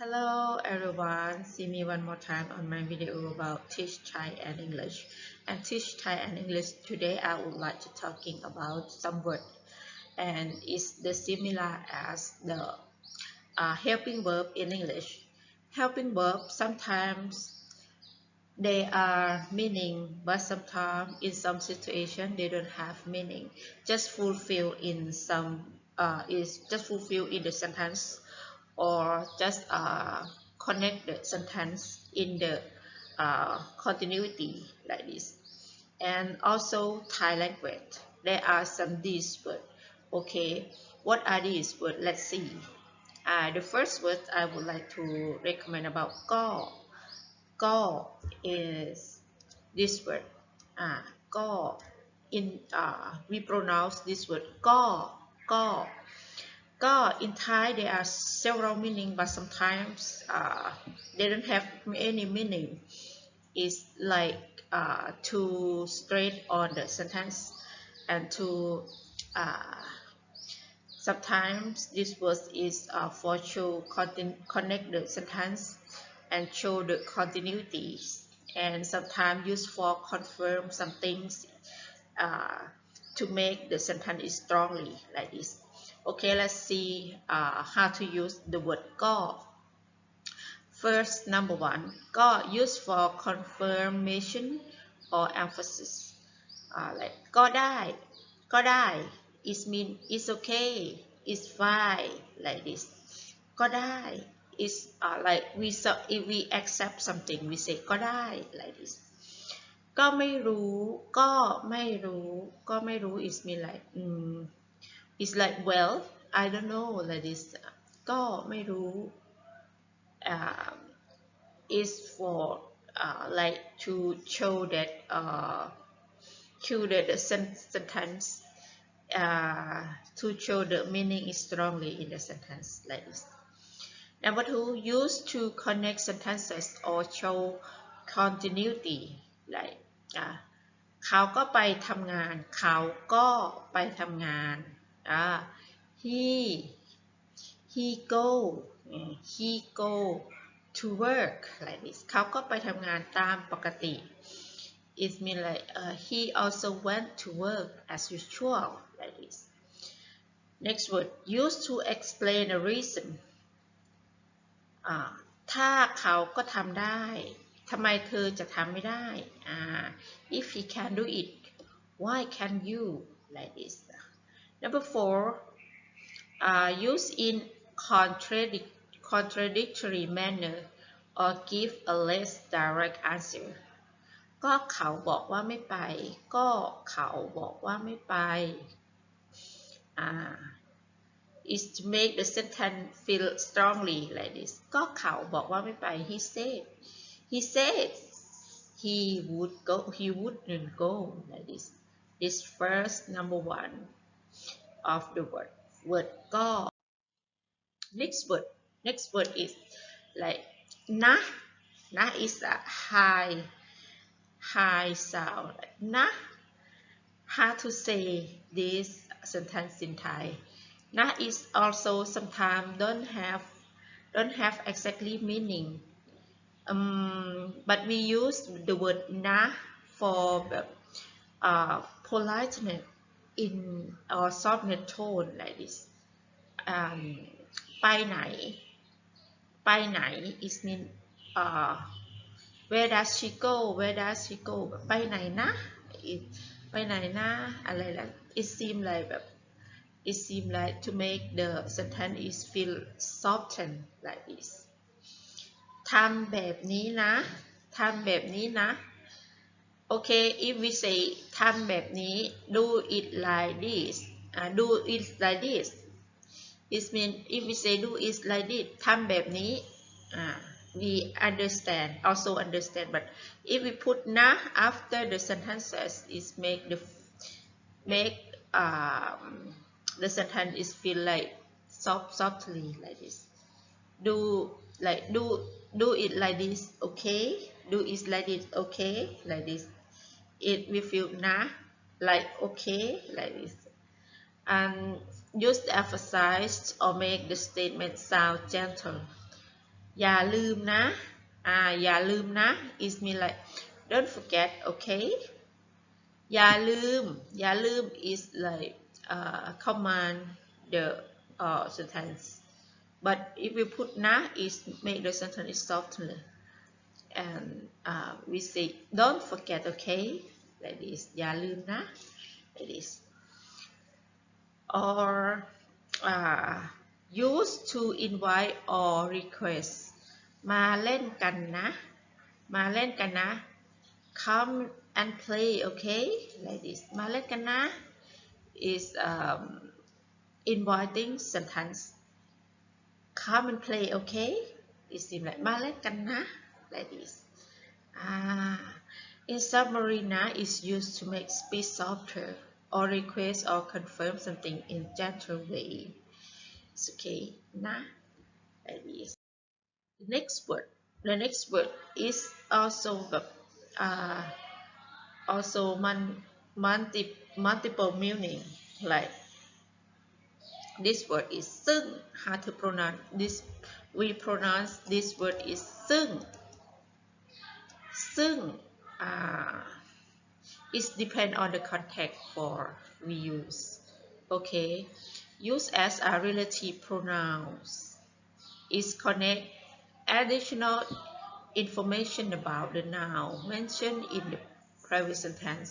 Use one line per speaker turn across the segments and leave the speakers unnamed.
Hello everyone, see me one more time on my video about teach Thai and English. And teach Thai and English today I would like to talking about some word and it's the similar as the uh, helping verb in English. Helping verb sometimes they are meaning but sometimes in some situation they don't have meaning. Just fulfill in some uh, is just fulfill in the sentence or just uh, connect the sentence in the uh, continuity like this. And also Thai language. There are some these words. Okay, what are these words? Let's see. Uh, the first word I would like to recommend about go. Go is this word. Uh, go. In uh, we pronounce this word go. Go. ก็ in Thai there are several meaning but sometimes uh, they don't have any meaning. It's like uh, to straight on the sentence and to uh, sometimes this word is uh, for to connect the sentence and show the continuity. And sometimes used for confirm some things uh, to make the sentence strongly like this Okay, let's see uh, how to use the word go. First, number one, go used for confirmation or emphasis. Uh, like ก็ได้ ก็ได้ it mean it's okay it's fine like this ก็ได้ is uh, like we so if we accept something we say ก็ได้ like this ก็ไม่รู้ ก็ไม่รู้ ก็ไม่รู้ is mean like mm, it's like well I don't know like this ก็ไม่รู้ um, is for uh, like to show that uh, show that the sentence uh, to show the meaning is strongly in the sentence like this number two use to connect sentences or show continuity like เขาก็ไปทำงาน เขาก็ไปทำงาน ah he he go he go to work like this เขาก็ไปทำงานตามปกติ it means like uh, he also went to work as usual like this next word used to explain a reason ถ้าเขาก็ทำได้ทำไมเธอจะทำไม่ได้ if he can do it why can you like this Number four, uh, use in contradic contradictory manner or give a less direct answer ก็เขาบอกว่าไม่ไป ก็เขาบอกว่าไม่ไป uh, is to make the sentence feel strongly like this ก็เขาบอกว่าไม่ไป he said he said he would go he wouldn't go like this this first number one of the word. Word go next word. Next word is like na na is a high high sound. Na how to say this sentence in Thai? Na is also sometimes don't have don't have exactly meaning. Um, but we use the word na for uh, politeness in or softnet tone like this um ไปไหน ไปไหน is mean uh where does she go where does she go ไปไหนนะ it ไปไหนนะ อะไรล่ะ it seem like แบบ it seem like to make the sentence is feel soften like this ทำแบบนี้นะ ทำแบบนี้นะ okay if we say ทำแบบนี้ do it like this uh, do it like this it means if we say do it like this ทำแบบนี้ uh, we understand also understand but if we put na after the sentences is make the make um, the sentence is feel like soft softly like this do like do do it like this okay do it like this okay like this it we feel na like okay like this and use the emphasize or make the statement sound gentle อย่าลืมนะอ่าอย่าลืมนะ is mean like don't forget okay อย่าลืม อย่าลืม is like uh, command the uh, sentence but if we put na is make the sentence softer and uh, we say don't forget okay like this อย่าลืมนะ like this or uh, use to invite or request มาเล่นกันนะ มาเล่นกันนะ come and play okay like this มาเล่นกันนะ is um, inviting sentence come and play okay it seems like มาเล่นกันนะ like this ah in Submariner is used to make speech softer or request or confirm something in gentle way. It's okay, nah, that is. The next word, the next word is also verb, uh, also man, multi, multiple meaning. Like this word is sung. How to pronounce this we pronounce this word is sung. Sung. Uh, it depend on the context for we use okay use as a relative pronouns is connect additional information about the noun mentioned in the previous sentence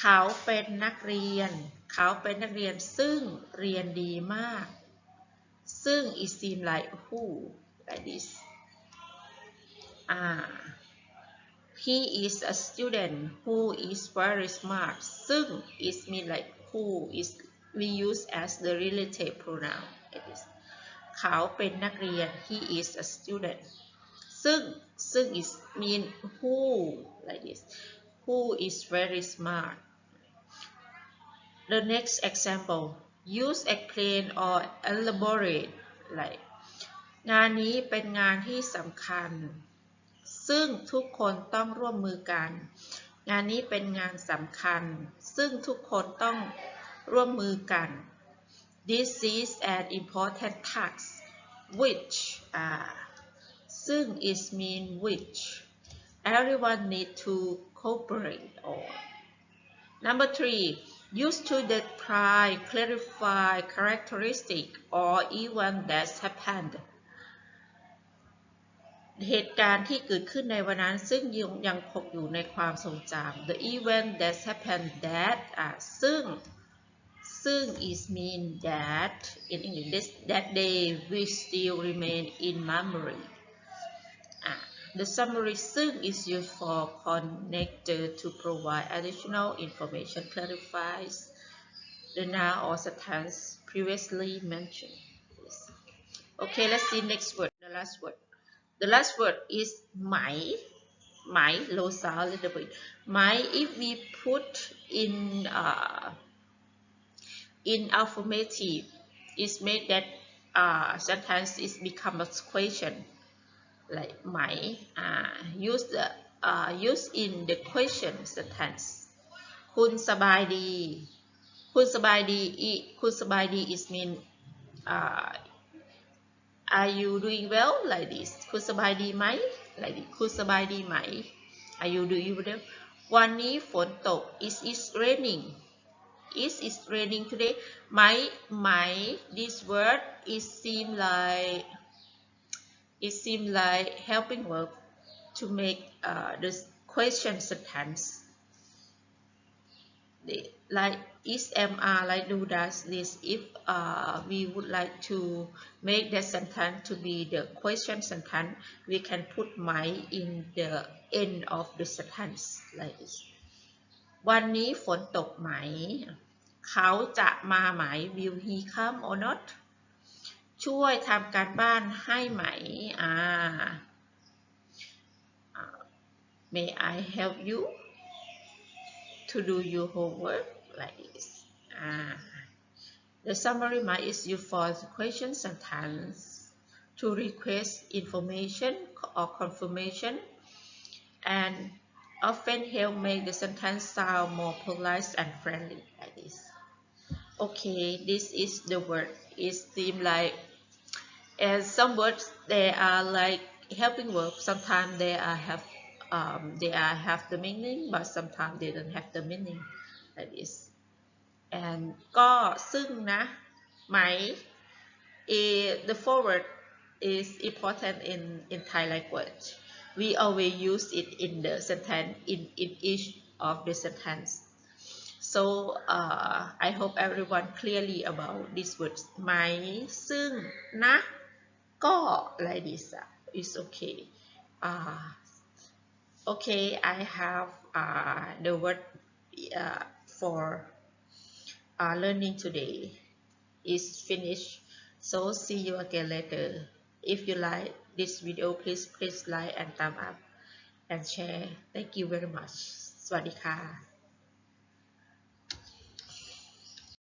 เขาเป็นนักเรียน เขาเป็นนักเรียนซึ่งเรียนดีมาก ซึ่ง it seem like who like this ah he is a student who is very smart ซึ่ง is mean like who is we use as the relative pronoun It is. เขาเป็นนักเรียน he is a student ซึ่งซึ่ง is mean who like this who is very smart the next example use explain or elaborate like งานนี้เป็นงานที่สำคัญ ซึ่งทุกคนต้องร่วมมือกัน งานนี้เป็นงานสำคัญ ซึ่งทุกคนต้องร่วมมือกัน This is an important task which ซึ่ง is mean which everyone need to cooperate on number three use to describe clarify characteristic or event that happened เหตุการณ์ที่เกิดขึ้นในวันนั้น ซึ่งยังยังคงอยู่ในความทรงจำ the event that happened that อ่าซึ่งซึ่ง is mean that in English this, that day will still remain in memory อ่า the summary ซึ่ง is used for connector to provide additional information clarifies the noun or sentence previously mentioned Yes. okay let's see next word the last word the last word is ไหม ไหม low sound a little bit ไหม if we put in uh, in affirmative is made that uh, sentence is become a question like ไหม uh, use the uh, use in the question sentence คุณสบายดี คุณสบายดี i- คุณสบายดี is mean uh, are you doing well like this คุณสบายดีไหม like this คุณสบายดีไหม are you doing well วันนี้ฝนตก is it raining is it raining today ไหมไหม this word it seem like it seem like helping verb to make uh, the question sentence the- like is mr like do does this if uh, we would like to make that sentence to be the question sentence we can put my in the end of the sentence like this วันนี้ฝนตกไหม เขาจะมาไหม will he come or not ช่วยทำการบ้านให้ไหมอ่าอ่า may I help you to do your homework like this. อ่า the summary mark is used for questions question sentence to request information or confirmation. And often help make the sentence sound more polite and friendly like this. Okay this is the word. It seems like and some words they are like helping verb sometimes they are have um, they are have the meaning but sometimes they don't have the meaning like this and ก็ซึ่งนะไหม is the forward is important in in Thai language we always use it in the sentence in in each of the sentence so uh, I hope everyone clearly about these words ไหมซึ่งนะ ก็ like this uh, is okay uh, okay I have uh, the word uh, for uh, learning today is finished so see you again later if you like this video please please like and thumb up and share thank you very much สวัสดีค่ะ